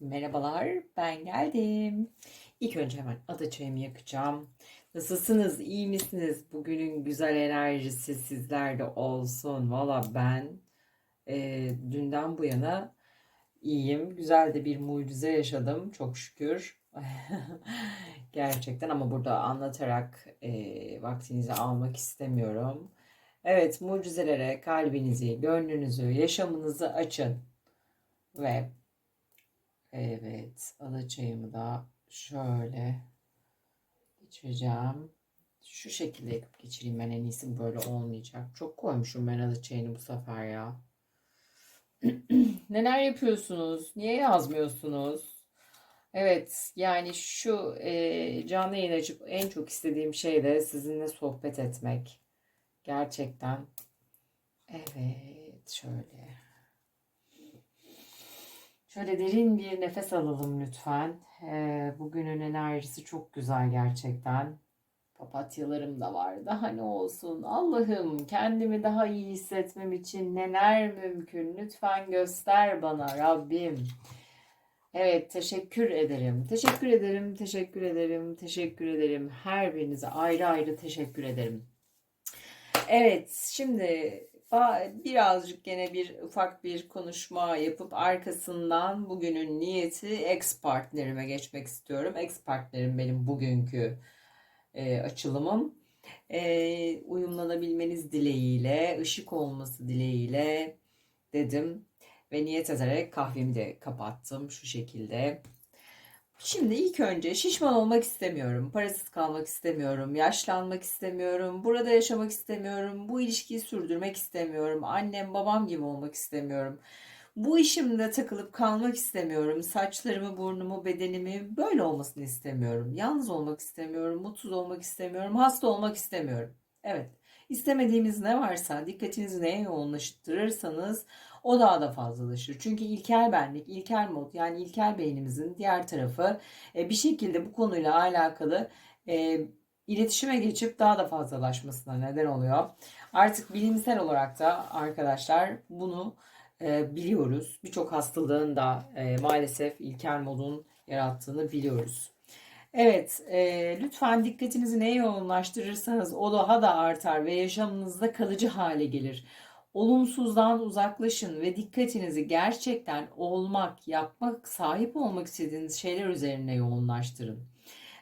Merhabalar, ben geldim. İlk önce hemen ada çayımı yakacağım. Nasılsınız, iyi misiniz? Bugünün güzel enerjisi sizlerde olsun. Valla ben e, dünden bu yana iyiyim. Güzel de bir mucize yaşadım, çok şükür. Gerçekten ama burada anlatarak e, vaktinizi almak istemiyorum. Evet, mucizelere kalbinizi, gönlünüzü, yaşamınızı açın. Ve Evet, alacağımı da şöyle geçireceğim. Şu şekilde yapıp geçireyim ben en iyisi böyle olmayacak. Çok koymuşum ben alacağını bu sefer ya. Neler yapıyorsunuz? Niye yazmıyorsunuz? Evet, yani şu e, canlı yayın açıp en çok istediğim şey de sizinle sohbet etmek. Gerçekten. Evet, şöyle. Şöyle derin bir nefes alalım lütfen. Ee, bugünün enerjisi çok güzel gerçekten. Papatyalarım da var. Daha ne olsun? Allah'ım kendimi daha iyi hissetmem için neler mümkün? Lütfen göster bana Rabbim. Evet teşekkür ederim. Teşekkür ederim, teşekkür ederim, teşekkür ederim. Her birinize ayrı ayrı teşekkür ederim. Evet şimdi birazcık gene bir ufak bir konuşma yapıp arkasından bugünün niyeti ex partnerime geçmek istiyorum. Ex partnerim benim bugünkü e, açılımım. E, uyumlanabilmeniz dileğiyle, ışık olması dileğiyle dedim ve niyet ederek kahvemi de kapattım şu şekilde. Şimdi ilk önce şişman olmak istemiyorum, parasız kalmak istemiyorum, yaşlanmak istemiyorum, burada yaşamak istemiyorum, bu ilişkiyi sürdürmek istemiyorum, annem babam gibi olmak istemiyorum. Bu işimde takılıp kalmak istemiyorum. Saçlarımı, burnumu, bedenimi böyle olmasını istemiyorum. Yalnız olmak istemiyorum, mutsuz olmak istemiyorum, hasta olmak istemiyorum. Evet. İstemediğimiz ne varsa dikkatinizi neye yoğunlaştırırsanız o daha da fazlalaşır. Çünkü ilkel benlik, ilkel mod yani ilkel beynimizin diğer tarafı e, bir şekilde bu konuyla alakalı e, iletişime geçip daha da fazlalaşmasına neden oluyor. Artık bilimsel olarak da arkadaşlar bunu e, biliyoruz. Birçok hastalığın da maalesef ilkel modun yarattığını biliyoruz. Evet, e, lütfen dikkatinizi neye yoğunlaştırırsanız o daha da artar ve yaşamınızda kalıcı hale gelir. Olumsuzdan uzaklaşın ve dikkatinizi gerçekten olmak, yapmak, sahip olmak istediğiniz şeyler üzerine yoğunlaştırın.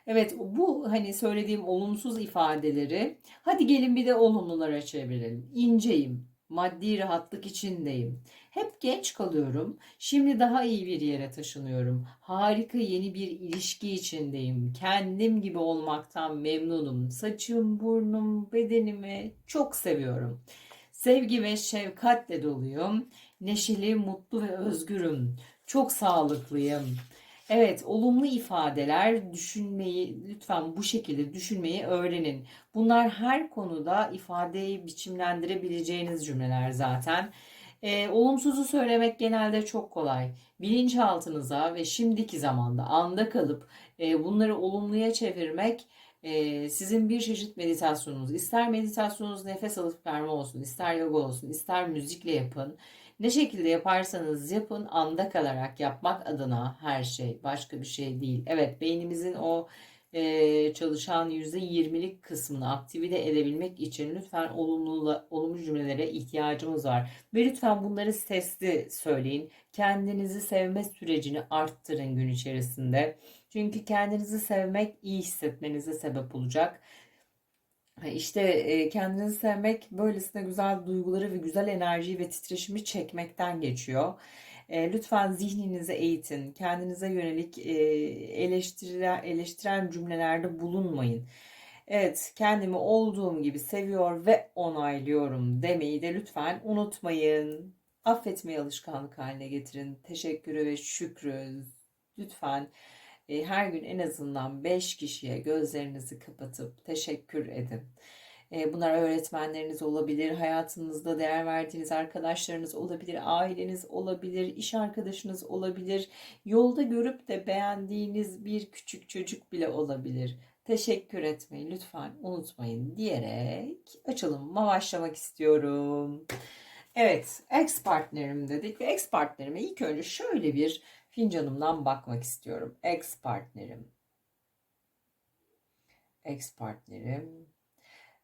Evet bu hani söylediğim olumsuz ifadeleri hadi gelin bir de olumlulara çevirelim. İnceyim, maddi rahatlık içindeyim. Hep genç kalıyorum. Şimdi daha iyi bir yere taşınıyorum. Harika yeni bir ilişki içindeyim. Kendim gibi olmaktan memnunum. Saçım, burnum, bedenimi çok seviyorum. Sevgi ve şefkatle doluyum. Neşeli, mutlu ve özgürüm. Çok sağlıklıyım. Evet, olumlu ifadeler düşünmeyi lütfen bu şekilde düşünmeyi öğrenin. Bunlar her konuda ifadeyi biçimlendirebileceğiniz cümleler zaten. E, olumsuzu söylemek genelde çok kolay. Bilinçaltınıza ve şimdiki zamanda anda kalıp e, bunları olumluya çevirmek sizin bir çeşit meditasyonunuz. İster meditasyonunuz nefes alıp verme olsun, ister yoga olsun, ister müzikle yapın. Ne şekilde yaparsanız yapın anda kalarak yapmak adına her şey başka bir şey değil. Evet beynimizin o e, çalışan %20'lik kısmını aktive edebilmek için lütfen olumlu, olumlu cümlelere ihtiyacımız var. Ve lütfen bunları sesli söyleyin. Kendinizi sevme sürecini arttırın gün içerisinde. Çünkü kendinizi sevmek iyi hissetmenize sebep olacak. İşte e, kendinizi sevmek böylesine güzel duyguları ve güzel enerjiyi ve titreşimi çekmekten geçiyor. E, lütfen zihninizi eğitin. Kendinize yönelik e, eleştirilen, eleştiren cümlelerde bulunmayın. Evet, kendimi olduğum gibi seviyor ve onaylıyorum demeyi de lütfen unutmayın. Affetmeyi alışkanlık haline getirin. Teşekkürü ve şükrü lütfen e, her gün en azından 5 kişiye gözlerinizi kapatıp teşekkür edin. E, bunlar öğretmenleriniz olabilir, hayatınızda değer verdiğiniz arkadaşlarınız olabilir, aileniz olabilir, iş arkadaşınız olabilir, yolda görüp de beğendiğiniz bir küçük çocuk bile olabilir. Teşekkür etmeyi lütfen unutmayın diyerek açılımıma başlamak istiyorum. Evet, ex partnerim dedik ve ex partnerime ilk önce şöyle bir fincanımdan bakmak istiyorum. Ex partnerim. Ex partnerim.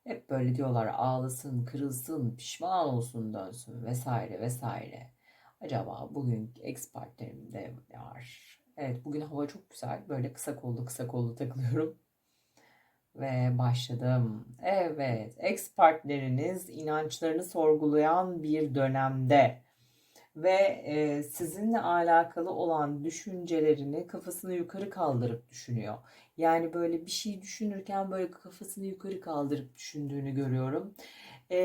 Hep böyle diyorlar ağlasın, kırılsın, pişman olsun, dönsün vesaire vesaire. Acaba bugün ex partnerim de var. Evet bugün hava çok güzel. Böyle kısa kollu kısa kollu takılıyorum. Ve başladım. Evet, ex partneriniz inançlarını sorgulayan bir dönemde ve e, sizinle alakalı olan düşüncelerini kafasını yukarı kaldırıp düşünüyor. Yani böyle bir şey düşünürken böyle kafasını yukarı kaldırıp düşündüğünü görüyorum. E,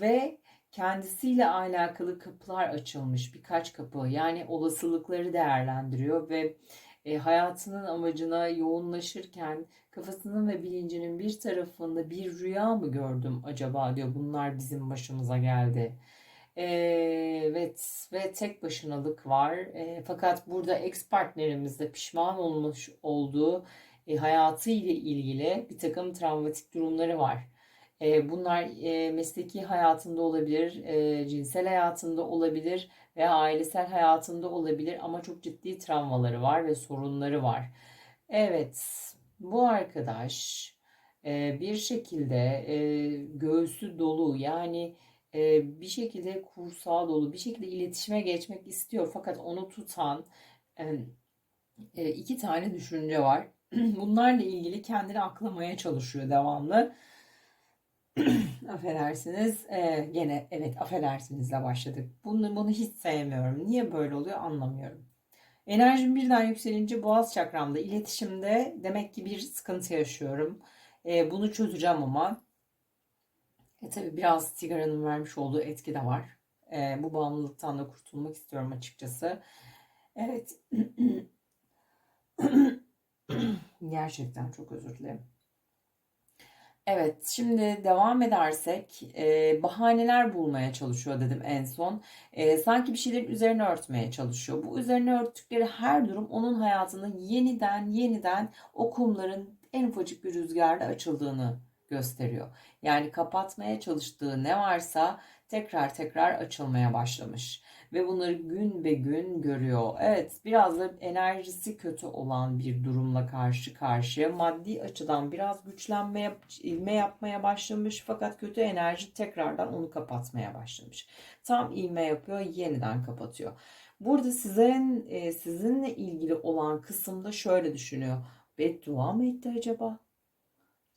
ve kendisiyle alakalı kapılar açılmış birkaç kapı yani olasılıkları değerlendiriyor ve e, hayatının amacına yoğunlaşırken kafasının ve bilincinin bir tarafında bir rüya mı gördüm acaba diyor bunlar bizim başımıza geldi. E, ve tek başınalık var e, fakat burada ex partnerimizde pişman olmuş olduğu e, hayatı ile ilgili bir takım travmatik durumları var. E, bunlar e, mesleki hayatında olabilir, e, cinsel hayatında olabilir veya ailesel hayatında olabilir ama çok ciddi travmaları var ve sorunları var. Evet, bu arkadaş e, bir şekilde e, göğsü dolu yani e, bir şekilde kursağı dolu bir şekilde iletişime geçmek istiyor fakat onu tutan e, e, iki tane düşünce var. Bunlarla ilgili kendini aklamaya çalışıyor devamlı. affedersiniz. Ee, gene evet affedersinizle başladık. Bunu, bunu hiç sevmiyorum. Niye böyle oluyor anlamıyorum. Enerjim birden yükselince boğaz çakramda iletişimde demek ki bir sıkıntı yaşıyorum. Ee, bunu çözeceğim ama e, tabii biraz sigaranın vermiş olduğu etki de var. Ee, bu bağımlılıktan da kurtulmak istiyorum açıkçası. Evet. Gerçekten çok özür dilerim. Evet, şimdi devam edersek e, bahaneler bulmaya çalışıyor dedim en son. E, sanki bir şeylerin üzerine örtmeye çalışıyor. Bu üzerine örttükleri her durum onun hayatında yeniden yeniden o kumların en ufacık bir rüzgarla açıldığını gösteriyor. Yani kapatmaya çalıştığı ne varsa tekrar tekrar açılmaya başlamış ve bunları gün be gün görüyor. Evet biraz da enerjisi kötü olan bir durumla karşı karşıya maddi açıdan biraz güçlenmeye ilme yapmaya başlamış fakat kötü enerji tekrardan onu kapatmaya başlamış. Tam ilme yapıyor yeniden kapatıyor. Burada sizin e, sizinle ilgili olan kısımda şöyle düşünüyor. Beddua mı etti acaba?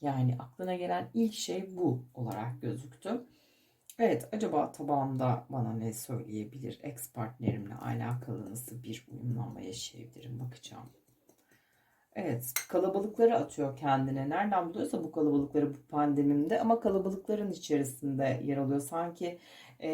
Yani aklına gelen ilk şey bu olarak gözüktü. Evet, acaba tabağımda bana ne söyleyebilir? Ex partnerimle alakalı nasıl bir uyumlanma yaşayabilirim? Bakacağım. Evet, kalabalıkları atıyor kendine. Nereden buluyorsa bu kalabalıkları bu pandemimde ama kalabalıkların içerisinde yer alıyor. Sanki e,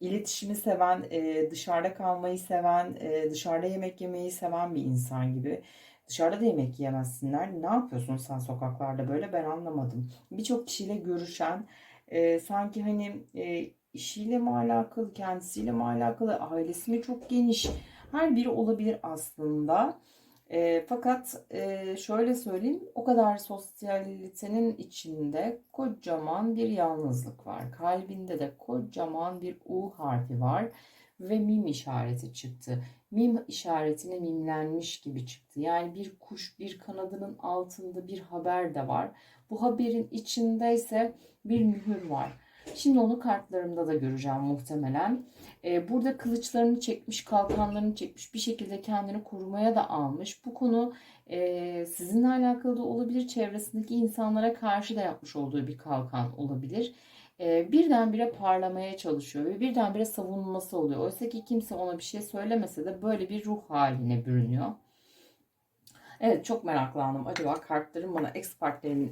iletişimi seven, e, dışarıda kalmayı seven, e, dışarıda yemek yemeyi seven bir insan gibi. Dışarıda da yemek yemezsinler. Ne yapıyorsun sen sokaklarda böyle ben anlamadım. Birçok kişiyle görüşen, e, sanki hani e, işiyle mi alakalı, kendisiyle mi alakalı, ailesi mi çok geniş, her biri olabilir aslında. E, fakat e, şöyle söyleyeyim, o kadar sosyalitenin içinde kocaman bir yalnızlık var. Kalbinde de kocaman bir U harfi var ve mim işareti çıktı. Mim işaretine mimlenmiş gibi çıktı. Yani bir kuş bir kanadının altında bir haber de var. Bu haberin içinde ise bir mühür var. Şimdi onu kartlarımda da göreceğim muhtemelen. Ee, burada kılıçlarını çekmiş, kalkanlarını çekmiş, bir şekilde kendini korumaya da almış. Bu konu e, sizinle alakalı da olabilir, çevresindeki insanlara karşı da yapmış olduğu bir kalkan olabilir. E, birdenbire parlamaya çalışıyor ve birdenbire savunması oluyor. Oysa ki kimse ona bir şey söylemese de böyle bir ruh haline bürünüyor. Evet çok meraklandım. Acaba kartların bana ex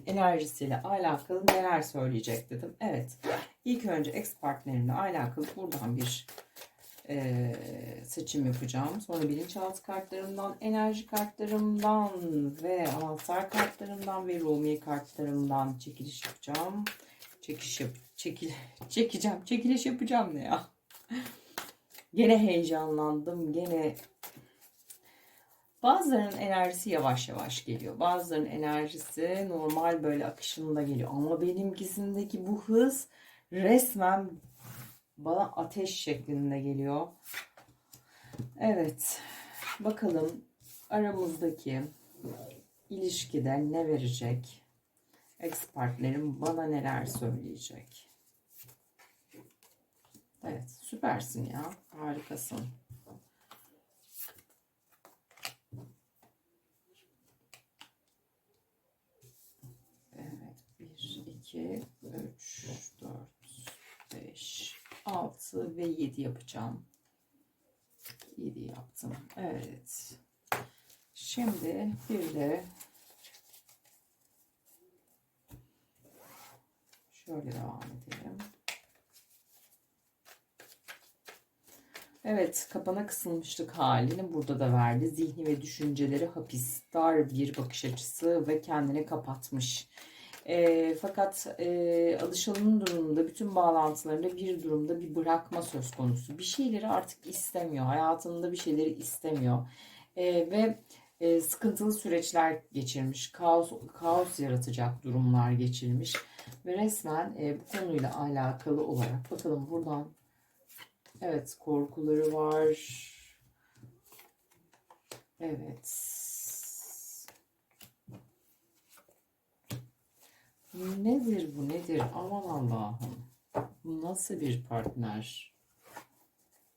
enerjisiyle alakalı neler söyleyecek dedim. Evet ilk önce ex alakalı buradan bir e, seçim yapacağım. Sonra bilinçaltı kartlarımdan, enerji kartlarımdan ve anahtar kartlarımdan ve Rumi kartlarımdan çekiliş yapacağım. Çekiş yap çekil çekeceğim. Çekiliş yapacağım ne ya? Gene heyecanlandım. Gene Bazılarının enerjisi yavaş yavaş geliyor. Bazılarının enerjisi normal böyle akışında geliyor. Ama benimkisindeki bu hız resmen bana ateş şeklinde geliyor. Evet. Bakalım aramızdaki ilişkide ne verecek? Expertlerim bana neler söyleyecek? Evet, süpersin ya. Harikasın. Evet, 1, 2, 3, 4, 5, 6 ve 7 yapacağım. 7 yaptım. Evet. Şimdi bir de şöyle devam edelim. Evet, kapana kısılmışlık halini burada da verdi. Zihni ve düşünceleri hapis, dar bir bakış açısı ve kendini kapatmış. E, fakat e, alışanın durumunda, bütün bağlantılarında bir durumda bir bırakma söz konusu. Bir şeyleri artık istemiyor, hayatında bir şeyleri istemiyor. E, ve e, sıkıntılı süreçler geçirmiş, kaos, kaos yaratacak durumlar geçirmiş. Ve resmen e, bu konuyla alakalı olarak bakalım buradan Evet, korkuları var. Evet. Nedir bu nedir? Aman Allah'ım. Bu nasıl bir partner?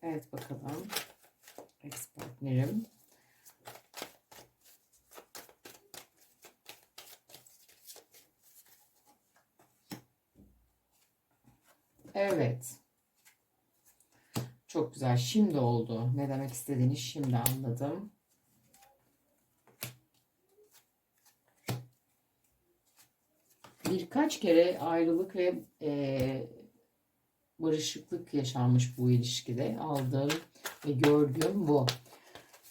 Evet bakalım. Ex partnerim. Evet. Çok güzel. Şimdi oldu. Ne demek istediğini şimdi anladım. Birkaç kere ayrılık ve e, barışıklık yaşanmış bu ilişkide. Aldığım ve gördüğüm bu.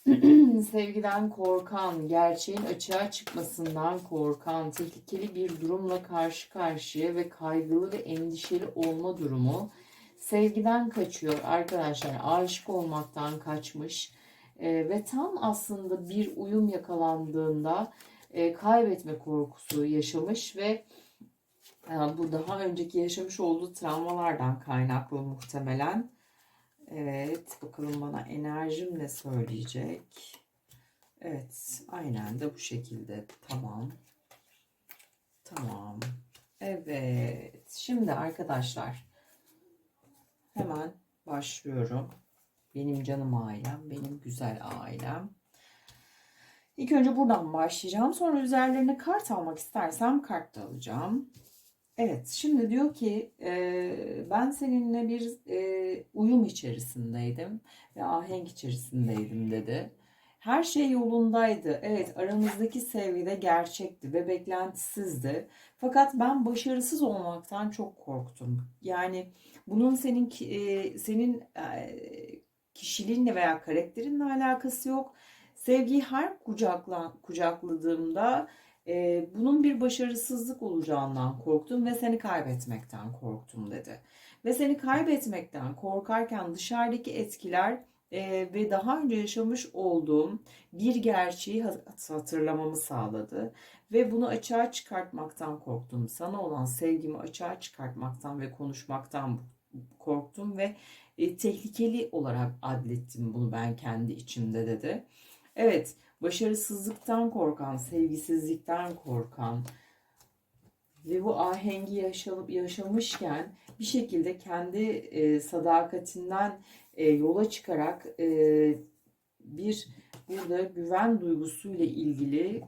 Sevgiden korkan, gerçeğin açığa çıkmasından korkan, tehlikeli bir durumla karşı karşıya ve kaygılı ve endişeli olma durumu sevgiden kaçıyor arkadaşlar. Aşık olmaktan kaçmış e, ve tam aslında bir uyum yakalandığında e, kaybetme korkusu yaşamış ve e, bu daha önceki yaşamış olduğu travmalardan kaynaklı muhtemelen. Evet bakalım bana enerjim ne söyleyecek. Evet aynen de bu şekilde tamam. Tamam. Evet şimdi arkadaşlar Hemen başlıyorum. Benim canım ailem, benim güzel ailem. İlk önce buradan başlayacağım. Sonra üzerlerine kart almak istersem kart da alacağım. Evet, şimdi diyor ki e, ben seninle bir e, uyum içerisindeydim ve ahenk içerisindeydim dedi. Her şey yolundaydı. Evet, aramızdaki sevgi de gerçekti ve beklentisizdi. Fakat ben başarısız olmaktan çok korktum. Yani bunun senin e, senin e, kişiliğinle veya karakterinle alakası yok. Sevgiyi her kucakla, kucakladığımda e, bunun bir başarısızlık olacağından korktum ve seni kaybetmekten korktum dedi. Ve seni kaybetmekten korkarken dışarıdaki etkiler ve daha önce yaşamış olduğum bir gerçeği hatırlamamı sağladı. Ve bunu açığa çıkartmaktan korktum. Sana olan sevgimi açığa çıkartmaktan ve konuşmaktan korktum ve e, tehlikeli olarak adlettim bunu ben kendi içimde dedi. Evet, başarısızlıktan korkan, sevgisizlikten korkan ve bu ahengi yaşamışken bir şekilde kendi e, sadakatinden e, yola çıkarak e, bir burada güven duygusuyla ilgili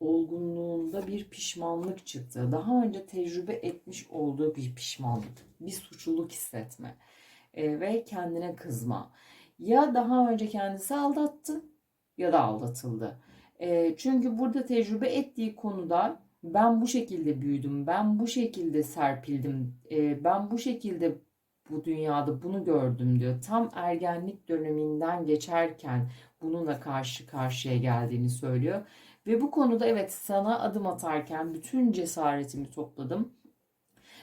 olgunluğunda bir pişmanlık çıktı. Daha önce tecrübe etmiş olduğu bir pişmanlık, bir suçluluk hissetme e, ve kendine kızma. Ya daha önce kendisi aldattı ya da aldatıldı. E, çünkü burada tecrübe ettiği konuda ben bu şekilde büyüdüm, ben bu şekilde serpildim, e, ben bu şekilde bu dünyada bunu gördüm diyor. Tam ergenlik döneminden geçerken bununla karşı karşıya geldiğini söylüyor. Ve bu konuda evet sana adım atarken bütün cesaretimi topladım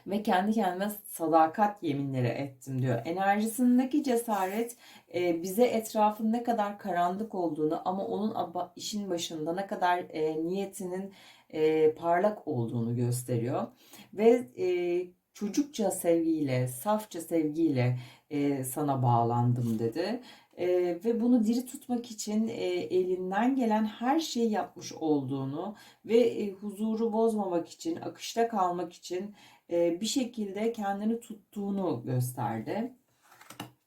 ve kendi kendime sadakat yeminleri ettim diyor. Enerjisindeki cesaret e, bize etrafın ne kadar karanlık olduğunu ama onun işin başında ne kadar e, niyetinin e, parlak olduğunu gösteriyor. Ve e, çocukça sevgiyle, safça sevgiyle e, sana bağlandım dedi. E, ve bunu diri tutmak için e, elinden gelen her şeyi yapmış olduğunu ve e, huzuru bozmamak için, akışta kalmak için e, bir şekilde kendini tuttuğunu gösterdi.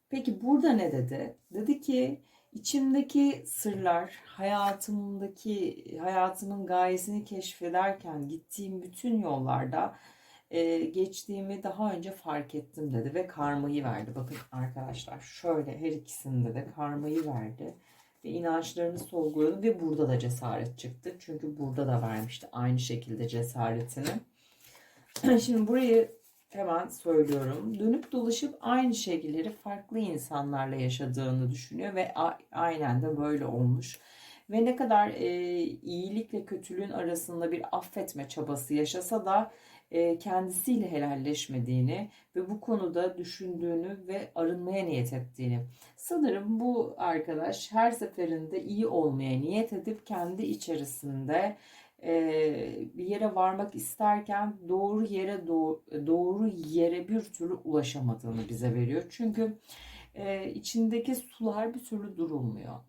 Peki burada ne dedi? Dedi ki içimdeki sırlar, hayatımdaki hayatımın gayesini keşfederken gittiğim bütün yollarda e, geçtiğimi daha önce fark ettim dedi ve karmayı verdi. Bakın arkadaşlar şöyle her ikisinde de karmayı verdi ve inançlarını sorguladı ve burada da cesaret çıktı. Çünkü burada da vermişti aynı şekilde cesaretini. Şimdi burayı hemen söylüyorum. Dönüp dolaşıp aynı şeyleri farklı insanlarla yaşadığını düşünüyor ve aynen de böyle olmuş. Ve ne kadar e, iyilikle kötülüğün arasında bir affetme çabası yaşasa da e, kendisiyle helalleşmediğini ve bu konuda düşündüğünü ve arınmaya niyet ettiğini. Sanırım bu arkadaş her seferinde iyi olmaya niyet edip kendi içerisinde bir yere varmak isterken doğru yere doğru, yere bir türlü ulaşamadığını bize veriyor. Çünkü içindeki sular bir türlü durulmuyor.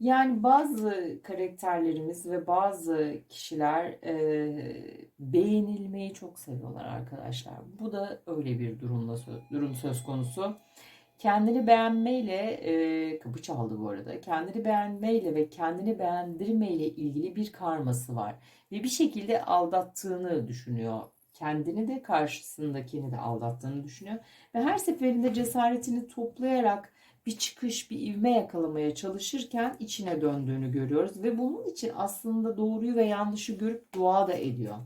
Yani bazı karakterlerimiz ve bazı kişiler e, beğenilmeyi çok seviyorlar arkadaşlar. Bu da öyle bir durumla durum söz konusu. Kendini beğenmeyle, e, kapı çaldı bu arada, kendini beğenmeyle ve kendini beğendirmeyle ilgili bir karması var. Ve bir şekilde aldattığını düşünüyor. Kendini de karşısındakini de aldattığını düşünüyor. Ve her seferinde cesaretini toplayarak bir çıkış, bir ivme yakalamaya çalışırken içine döndüğünü görüyoruz. Ve bunun için aslında doğruyu ve yanlışı görüp dua da ediyor.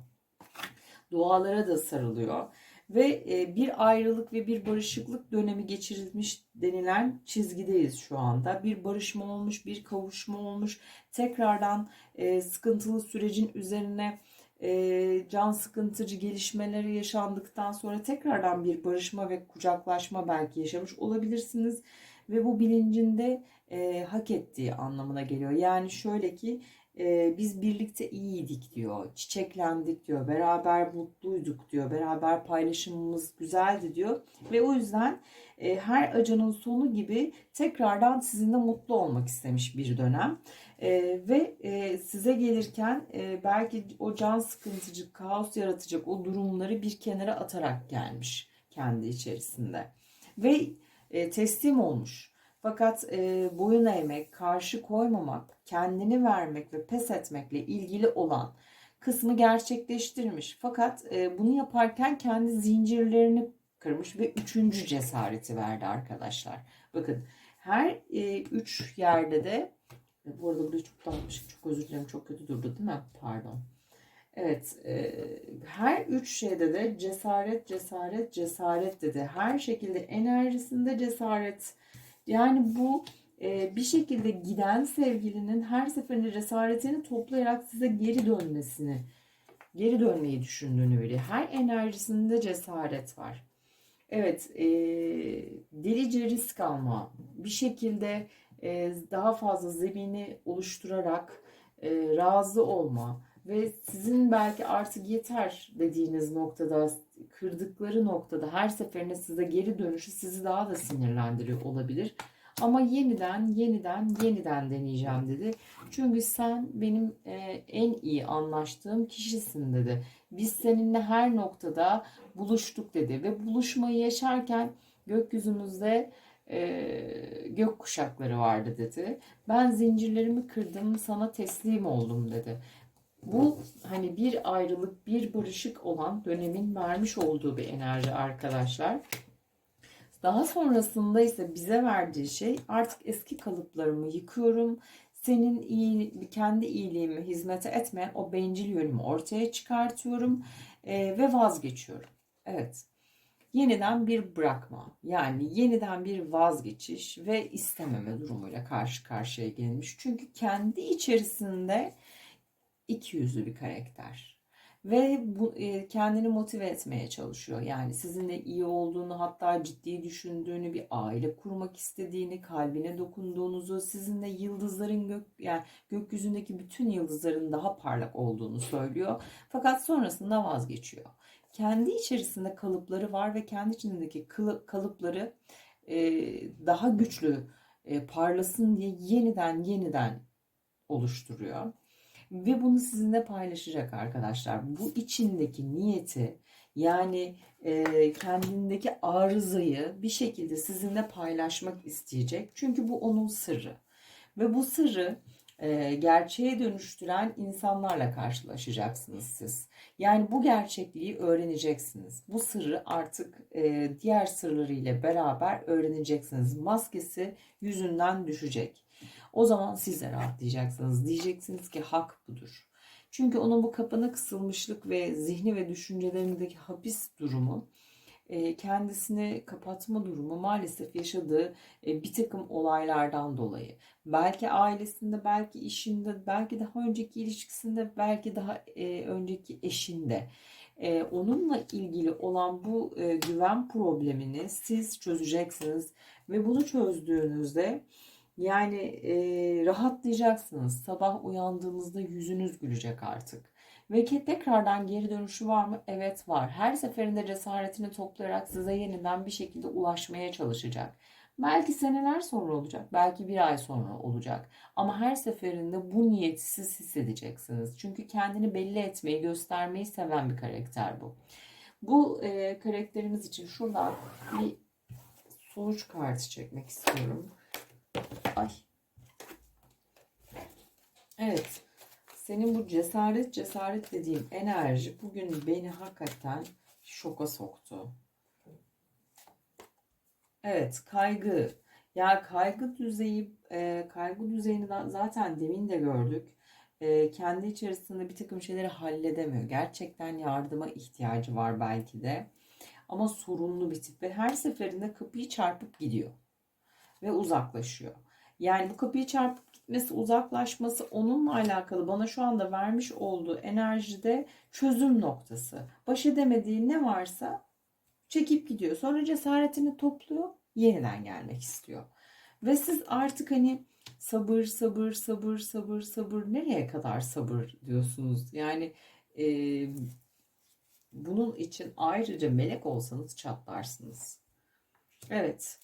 Dualara da sarılıyor ve e, bir ayrılık ve bir barışıklık dönemi geçirilmiş denilen çizgideyiz şu anda. Bir barışma olmuş, bir kavuşma olmuş. Tekrardan e, sıkıntılı sürecin üzerine e, can sıkıntıcı gelişmeleri yaşandıktan sonra tekrardan bir barışma ve kucaklaşma belki yaşamış olabilirsiniz ve bu bilincinde e, hak ettiği anlamına geliyor. Yani şöyle ki e, biz birlikte iyiydik diyor, çiçeklendik diyor, beraber mutluyduk diyor, beraber paylaşımımız güzeldi diyor. Ve o yüzden e, her acının sonu gibi tekrardan sizinle mutlu olmak istemiş bir dönem. E, ve e, size gelirken e, belki o can sıkıntıcı, kaos yaratacak o durumları bir kenara atarak gelmiş kendi içerisinde. Ve e, teslim olmuş. Fakat e, boyun eğmek, karşı koymamak, kendini vermek ve pes etmekle ilgili olan kısmı gerçekleştirmiş. Fakat e, bunu yaparken kendi zincirlerini kırmış ve üçüncü cesareti verdi arkadaşlar. Bakın her e, üç yerde de bu arada burayı çok dağıtmışım. Çok özür dilerim. Çok kötü durdu değil mi? Pardon. Evet, e, her üç şeyde de cesaret, cesaret, cesaret dedi. Her şekilde enerjisinde cesaret. Yani bu e, bir şekilde giden sevgilinin her seferinde cesaretini toplayarak size geri dönmesini, geri dönmeyi düşündüğünü veriyor. Her enerjisinde cesaret var. Evet, e, delice risk alma, bir şekilde e, daha fazla zemini oluşturarak e, razı olma, ve sizin belki artık yeter dediğiniz noktada, kırdıkları noktada her seferinde size geri dönüşü sizi daha da sinirlendiriyor olabilir. Ama yeniden, yeniden, yeniden deneyeceğim dedi. Çünkü sen benim e, en iyi anlaştığım kişisin dedi. Biz seninle her noktada buluştuk dedi. Ve buluşmayı yaşarken gökyüzümüzde e, gök kuşakları vardı dedi. Ben zincirlerimi kırdım, sana teslim oldum dedi. Bu hani bir ayrılık, bir barışık olan dönemin vermiş olduğu bir enerji arkadaşlar. Daha sonrasında ise bize verdiği şey artık eski kalıplarımı yıkıyorum. Senin iyi, kendi iyiliğimi hizmete etmeyen o bencil yönümü ortaya çıkartıyorum e, ve vazgeçiyorum. Evet. Yeniden bir bırakma yani yeniden bir vazgeçiş ve istememe durumuyla karşı karşıya gelmiş. Çünkü kendi içerisinde iki yüzlü bir karakter. Ve bu, e, kendini motive etmeye çalışıyor. Yani sizinle iyi olduğunu hatta ciddi düşündüğünü, bir aile kurmak istediğini, kalbine dokunduğunuzu, sizinle yıldızların gök yani gökyüzündeki bütün yıldızların daha parlak olduğunu söylüyor. Fakat sonrasında vazgeçiyor kendi içerisinde kalıpları var ve kendi içindeki kalıpları e, daha güçlü e, parlasın diye yeniden yeniden oluşturuyor. Ve bunu sizinle paylaşacak arkadaşlar. Bu içindeki niyeti yani e, kendindeki arızayı bir şekilde sizinle paylaşmak isteyecek. Çünkü bu onun sırrı. Ve bu sırrı e, gerçeğe dönüştüren insanlarla karşılaşacaksınız siz. Yani bu gerçekliği öğreneceksiniz. Bu sırrı artık e, diğer sırlarıyla beraber öğreneceksiniz. Maskesi yüzünden düşecek. O zaman siz de rahatlayacaksınız. Diyeceksiniz ki hak budur. Çünkü onun bu kapana kısılmışlık ve zihni ve düşüncelerindeki hapis durumu e, kendisini kapatma durumu maalesef yaşadığı e, bir takım olaylardan dolayı. Belki ailesinde, belki işinde, belki daha önceki ilişkisinde, belki daha e, önceki eşinde. Onunla ilgili olan bu güven problemini siz çözeceksiniz ve bunu çözdüğünüzde yani e, rahatlayacaksınız. Sabah uyandığınızda yüzünüz gülecek artık. Ve tekrardan geri dönüşü var mı? Evet var. Her seferinde cesaretini toplayarak size yeniden bir şekilde ulaşmaya çalışacak. Belki seneler sonra olacak, belki bir ay sonra olacak. Ama her seferinde bu niyeti siz hissedeceksiniz. Çünkü kendini belli etmeyi, göstermeyi seven bir karakter bu. Bu e, karakterimiz için şuradan bir sonuç kartı çekmek istiyorum. Ay. Evet. Senin bu cesaret cesaret dediğim enerji bugün beni hakikaten şoka soktu. Evet, kaygı. Ya kaygı düzeyi, e, kaygı düzeyini zaten demin de gördük. E, kendi içerisinde bir takım şeyleri halledemiyor. Gerçekten yardıma ihtiyacı var belki de. Ama sorunlu bir tip ve her seferinde kapıyı çarpıp gidiyor ve uzaklaşıyor. Yani bu kapıyı çarpıp gitmesi, uzaklaşması onunla alakalı bana şu anda vermiş olduğu enerjide çözüm noktası. Baş edemediği ne varsa çekip gidiyor. Sonra cesaretini topluyor, yeniden gelmek istiyor. Ve siz artık hani sabır, sabır, sabır, sabır, sabır nereye kadar sabır diyorsunuz? Yani e, bunun için ayrıca melek olsanız çatlarsınız. Evet.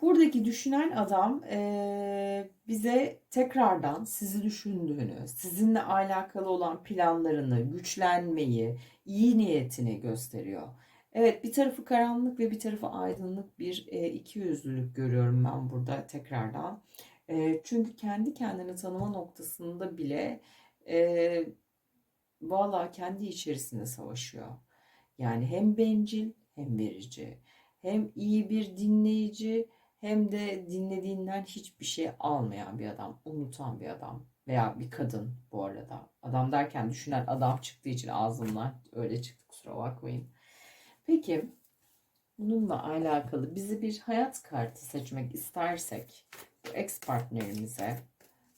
Buradaki düşünen adam e, bize tekrardan sizi düşündüğünü, sizinle alakalı olan planlarını, güçlenmeyi, iyi niyetini gösteriyor. Evet bir tarafı karanlık ve bir tarafı aydınlık bir e, iki yüzlülük görüyorum ben burada tekrardan. E, çünkü kendi kendini tanıma noktasında bile e, valla kendi içerisinde savaşıyor. Yani hem bencil hem verici. Hem iyi bir dinleyici hem de dinlediğinden hiçbir şey almayan bir adam, unutan bir adam veya bir kadın bu arada. Adam derken düşünen adam çıktığı için ağzımdan öyle çıktı kusura bakmayın. Peki bununla alakalı bizi bir hayat kartı seçmek istersek bu ex partnerimize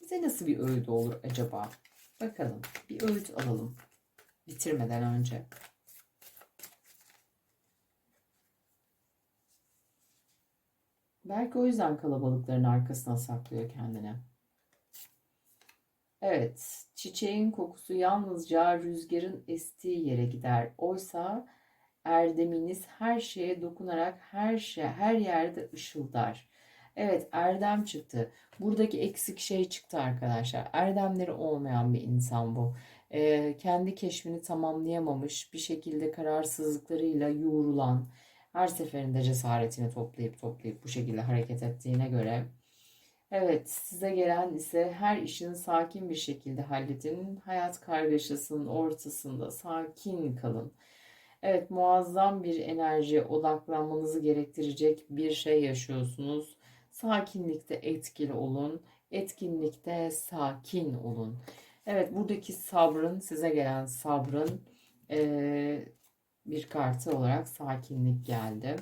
bize nasıl bir öğüt olur acaba? Bakalım bir öğüt alalım bitirmeden önce. Belki o yüzden kalabalıkların arkasına saklıyor kendini. Evet, çiçeğin kokusu yalnızca rüzgarın estiği yere gider. Oysa erdeminiz her şeye dokunarak her şey, her yerde ışıldar. Evet, erdem çıktı. Buradaki eksik şey çıktı arkadaşlar. Erdemleri olmayan bir insan bu. Ee, kendi keşfini tamamlayamamış, bir şekilde kararsızlıklarıyla yoğrulan, her seferinde cesaretini toplayıp toplayıp bu şekilde hareket ettiğine göre evet size gelen ise her işini sakin bir şekilde halledin. Hayat kargaşasının ortasında sakin kalın. Evet muazzam bir enerji odaklanmanızı gerektirecek bir şey yaşıyorsunuz. Sakinlikte etkili olun. Etkinlikte sakin olun. Evet buradaki sabrın size gelen sabrın e, bir kartı olarak sakinlik geldi.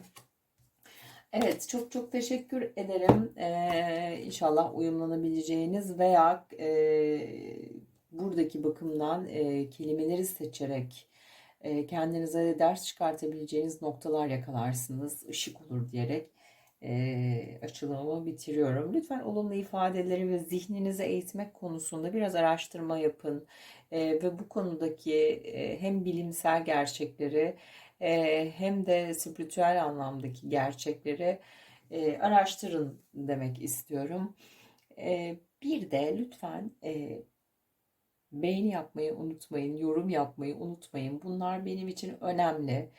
Evet çok çok teşekkür ederim. Ee, inşallah uyumlanabileceğiniz veya e, buradaki bakımdan e, kelimeleri seçerek e, kendinize ders çıkartabileceğiniz noktalar yakalarsınız. ışık olur diyerek e, açılımımı bitiriyorum. Lütfen olumlu ifadeleri ve zihninizi eğitmek konusunda biraz araştırma yapın. E, ve bu konudaki e, hem bilimsel gerçekleri e, hem de spiritüel anlamdaki gerçekleri e, araştırın demek istiyorum. E, bir de lütfen e, beğeni yapmayı unutmayın, yorum yapmayı unutmayın. Bunlar benim için önemli.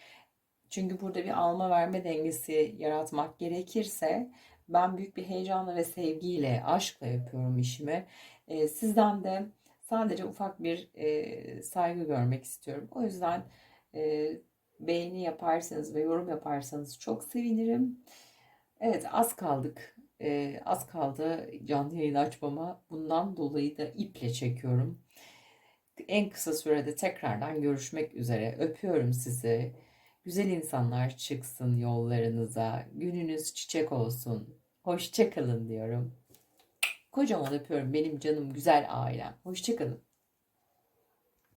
Çünkü burada bir alma verme dengesi yaratmak gerekirse ben büyük bir heyecanla ve sevgiyle, aşkla yapıyorum işimi. E, sizden de sadece ufak bir e, saygı görmek istiyorum. O yüzden e, beğeni yaparsanız ve yorum yaparsanız çok sevinirim. Evet az kaldık. E, az kaldı canlı yayın açmama. Bundan dolayı da iple çekiyorum. En kısa sürede tekrardan görüşmek üzere. Öpüyorum sizi. Güzel insanlar çıksın yollarınıza. Gününüz çiçek olsun. Hoşçakalın diyorum. Kocaman öpüyorum benim canım güzel ailem. Hoşçakalın.